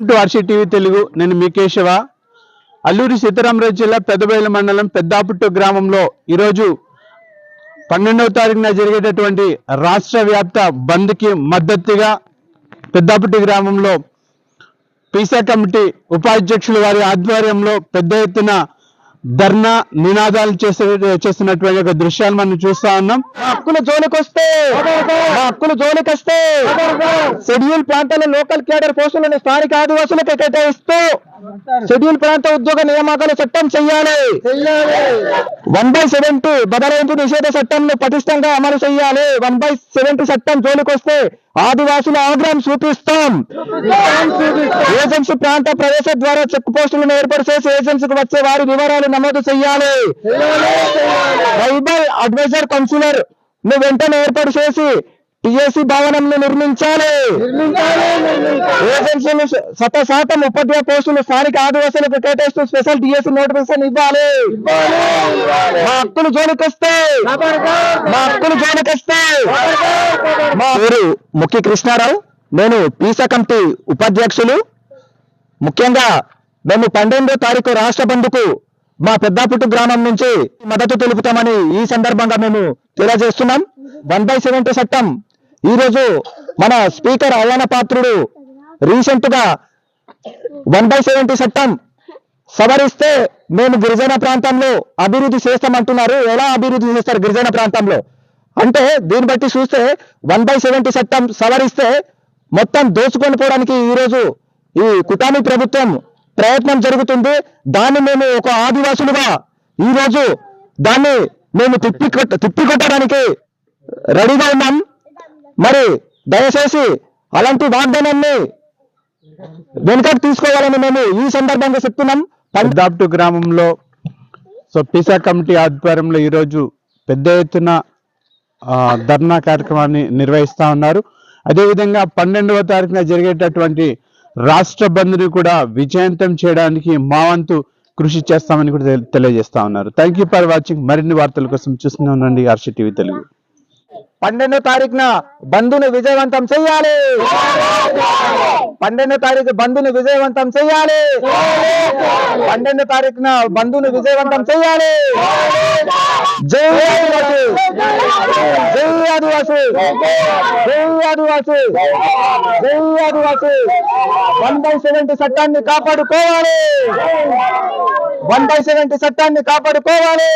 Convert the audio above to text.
To Arshi TV Telugu. నేను మీ కేశవ. అల్లూరి సీతారామరాజు జిల్లా పెద్దబయల మండలం పెద్దాపుట్టు గ్రామంలో ఈరోజు పన్నెండవ తారీఖున జరిగేటటువంటి రాష్ట్ర వ్యాప్త బంద్కి మద్దతుగా పెద్దాపుట్టు గ్రామంలో పీసా కమిటీ ఉపాధ్యక్షులు వారి ఆధ్వర్యంలో పెద్ద ఎత్తున ధర్నా నినాదాలు చేసే చేస్తున్నటువంటి ఒక దృశ్యాలు మనం చూస్తా ఉన్నాం. మా హక్కులు జోలికొస్తే మా హక్కులు జోలికొస్తే షెడ్యూల్ ప్రాంతాల లోకల్ కేడర్ పోస్టులను స్థానిక ఆదివాసులకు కేటాయిస్తూ షెడ్యూల్ ప్రాంత ఉద్యోగ నియామకాల చట్టం చెయ్యాలి. వన్ బై సెవెన్ టూ బదలాయింపు నిషేధ చట్టంను పటిష్టంగా అమలు చేయాలి వన్ బై సెవెన్ టూ చట్టం జోలికొస్తే ఆదివాసుల ఆగ్రహం చూపిస్తాం. ఏజెన్సీ ప్రాంత ప్రవేశ ద్వారా చెక్ పోస్టులను ఏర్పాటు చేసి ఏజెన్సీకి వచ్చే వారి వివరాలు నమోదు చేయాలి. ట్రైబల్ అడ్వైజర్ కౌన్సిలర్ను వెంటనే ఏర్పాటు చేసి టిఎస్సి భవనంను నిర్మించాలి. ఏజెన్సీలు శత శాతం ఉపాధ్యాయ పోస్టులు స్థానిక ఆదివాసులకు కేటాయిస్తూ స్పెషల్ టిఎస్సి నోటిఫికేషన్ ఇవ్వాలి. మా హక్కులు జోలికొస్తే మా హక్కులు జోలికొస్తే పేరు ముఖ్య కృష్ణారావు. నేను పీసా కమిటీ ఉపాధ్యక్షులు. ముఖ్యంగా మేము పన్నెండో తారీఖు రాష్ట్ర బంధుకు మా పెద్దాపుట్టు గ్రామం నుంచి మద్దతు తెలుపుతామని ఈ సందర్భంగా మేము తెలియజేస్తున్నాం. వన్ బై సెవెంటీ చట్టం. ఈరోజు మన స్పీకర్ అయ్యన పాత్రుడు రీసెంట్గా వన్ బై సెవెంటీ చట్టం సవరిస్తే మేము గిరిజన ప్రాంతంలో అభివృద్ధి చేస్తామంటున్నారు. ఎలా అభివృద్ధి చేస్తారు గిరిజన ప్రాంతంలో? అంటే దీన్ని బట్టి చూస్తే వన్ బై సెవెంటీ చట్టం సవరిస్తే మొత్తం దోచుకొని పోవడానికి ఈ రోజు ఈ కుటామి ప్రభుత్వం ప్రయత్నం జరుగుతుంది. దాన్ని మేము ఒక ఆదివాసులుగా ఈ రోజు దాన్ని మేము తిప్పి కొట్ట- తిప్పి కొట్టడానికి రెడీగా ఉన్నాం. మరి దయచేసి అలాంటి వాగ్దానాన్ని వెనుకకు తీసుకోవాలని మేము ఈ సందర్భంగా చెప్తున్నాం. పం- గ్రామంలో సో పీసా కమిటీ ఆధ్వర్యంలో ఈరోజు పెద్ద ఎత్తున ధర్నా కార్యక్రమాన్ని నిర్వహిస్తా ఉన్నారు. అదేవిధంగా పన్నెండవ తారీఖున జరిగేటటువంటి రాష్ట్ర బంద్ని కూడా విజయవంతం చేయడానికి మా వంతు కృషి చేస్తామని కూడా తెలియజేస్తా ఉన్నారు. థ్యాంక్ యూ ఫర్ వాచింగ్ మరిన్ని వార్తల కోసం చూస్తూనే ఉండండి హర్ష టీవీ తెలుగు. పన్నెండో తారీఖున బంధుని విజయవంతం చెయ్యాలి పన్నెండో తారీఖు బంధుని విజయవంతం చెయ్యాలి పన్నెండో తారీఖున బంధుని విజయవంతం చెయ్యాలి జై ఆదివాసి జై ఆదివాసీ జై ఆదివాసీ వన్ బై సెవెంటీ చట్టాన్ని కాపాడుకోవాలి. వన్ బై సెవెంటీ చట్టాన్ని కాపాడుకోవాలి.